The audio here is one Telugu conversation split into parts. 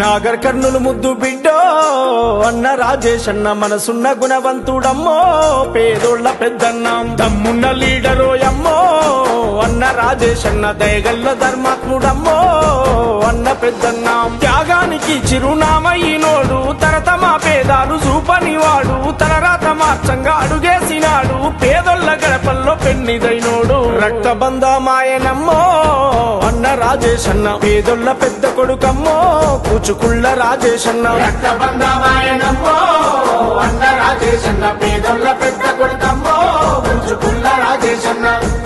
నాగర్ కర్ణులు ముద్దు బిడ్డో అన్న రాజేష్ అన్న మనసున్న గుణవంతుడమ్మో పేదోళ్ళ పెద్దన్న. దమ్మున్న లీడరో అమ్మో అన్న రాజేష్ అన్న దయగల్ల ధర్మాత్ముడమ్మో అన్న పెద్దన్నాం. త్యాగానికి చిరునామయ్యి స్వార్థంగా అడుగేసినాడు. పేదోళ్ళ గడపల్లో పెన్నిదైనోడు. రక్తబంధమాయనమ్మో అన్న రాజేష్ అన్న పేదోళ్ళ పెద్ద కొడుకమ్మో కూచుకుళ్ళ రాజేష్ అన్న రక్తబంధమాయనమ్మో అన్న రాజేశన్న. పేదొల్ల పెద్ద కొడుకమ్మో కూచుకుళ్ళ రాజేశన్న. అన్న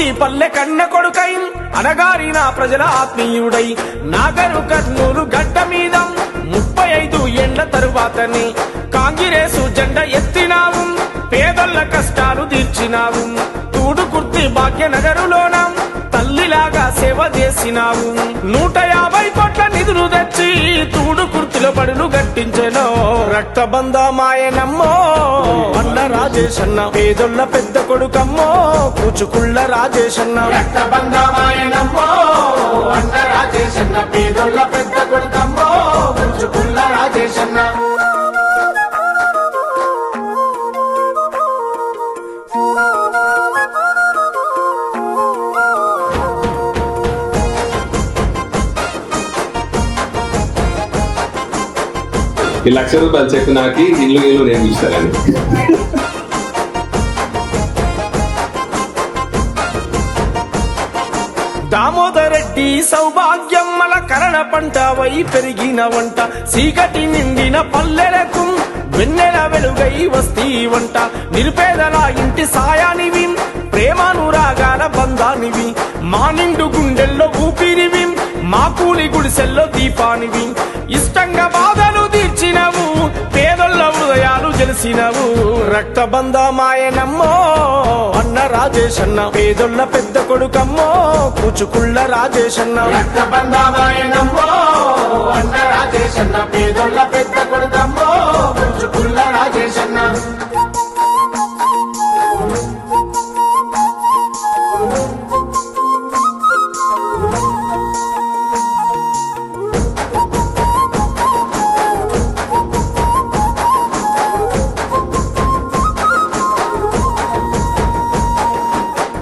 కుర్తి పల్లె కన్న కొడుకై అనగారిన ప్రజల ఆత్మీయుడై నాగరు కర్నూలు గడ్డ మీద ముప్పై ఐదు ఎండ్ల తరువాతని కాంగ్రెసు జెండ ఎత్తినావు పేదల కష్టాలు తీర్చినావు తూడు కుర్తి భాగ్యనగరులోన తల్లిలాగా సేవ చేసినావు నూట యాభై నిధులు తెచ్చి తూడు కుర్తిలో పడులు గట్టించెను. రక్తబంధమాయనమ్మో అన్న రాజేష్ అన్న పేదొల్ల పెద్ద కొడుకమ్మో కూచుకుళ్ళ రాజేష్ అన్న ఈ లక్ష రూపాయలు చెక్ నాకి ఇల్లు ఇల్లు నేను ఇస్తానండి దామోదరెడ్డి సౌభాగ్యమ్మల కరణ పంట వై పెరిగిన వంట. సీకటి నిండిన పల్లెలకు వెన్నెల వెలుగై వస్తీ వంట. నిరుపేదల ఇంటి సాయానివి ప్రేమానురాగాల బంధానివి మా నిండు గుండెల్లో ఊపిరివి మా కూలి గుడిసెల్లో దీపానివి ఇష్టంగా బాధ తీర్చినవు పేదొల్ల హృదయాలు తెలిసినవు రక్తబంధమాయనమ్మో అన్న రాజేష్ అన్న పేదొల్ల పెద్ద కొడుకమ్మో కూచుకుళ్ళ రాజేష్ అన్న రక్తబంధమాయనమ్మో అన్న రాజేశన్న పేదొల్ల పెద్ద కొడుకమ్మో కూచుకుళ్ళ రాజేశన్న.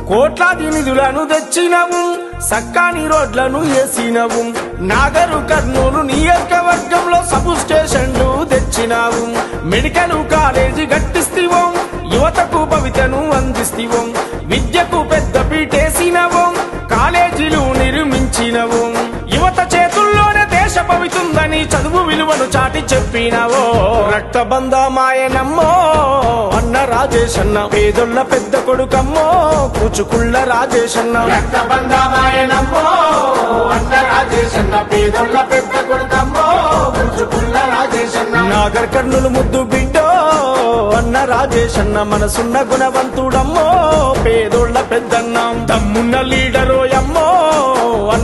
కోట్లాది నిధులను తెచ్చినవు సక్కాని రోడ్లను వేసినవు నాగరు కర్నూలు నియోజకవర్గంలో సబ్ స్టేషన్లు తెచ్చినావు మెడికల్ కాలేజీ గట్టిస్తివం యువతకు భవితను అందిస్తివం విద్యకు పెద్ద పీటేసినవు కాలేజీలు నిర్మించినవు యువత చేతుల్లోనే దేశ భవితుందని చదువు విలువను చాటి చెప్పినవో రక్తబంధమాయనమ్మో అన్న రాజేష్ అన్న పేదొల్ల పెద్ద కొడుకమ్మో కూచుకుళ్ళ రాజేష్ అన్న నాగర్ కర్ణులు ముద్దు బిడ్డో అన్న రాజేష్ అన్న మనసున్న గుణవంతుడమ్మో పేదోళ్ళ పెద్దన్నం. దమ్మున్న లీడరో అమ్మో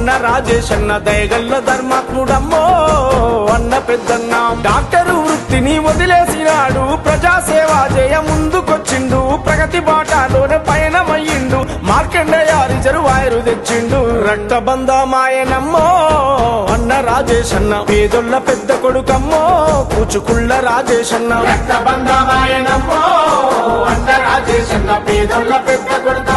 అన్న రాజేశన్న దయగల్ల ధర్మాత్ముడమ్మో అన్న పెద్దన్న. డాక్టరు వృత్తిని వదిలేసినాడు ప్రజాసేవ చేయ ముందుకొచ్చిండు ప్రగతి బాటలోనే పయనమయ్యిండు మార్కండేయ రిజర్వాయరు తెచ్చిండు. రక్తబంధమాయనమ్మో అన్న రాజేశన్న పేదొల్ల పెద్ద కొడుకమ్మో కూచుకుళ్ళ రాజేశన్న రక్తబంధమాయనమ్మో అన్న రాజేశన్న పేదొల్ల పెద్ద కొడుకు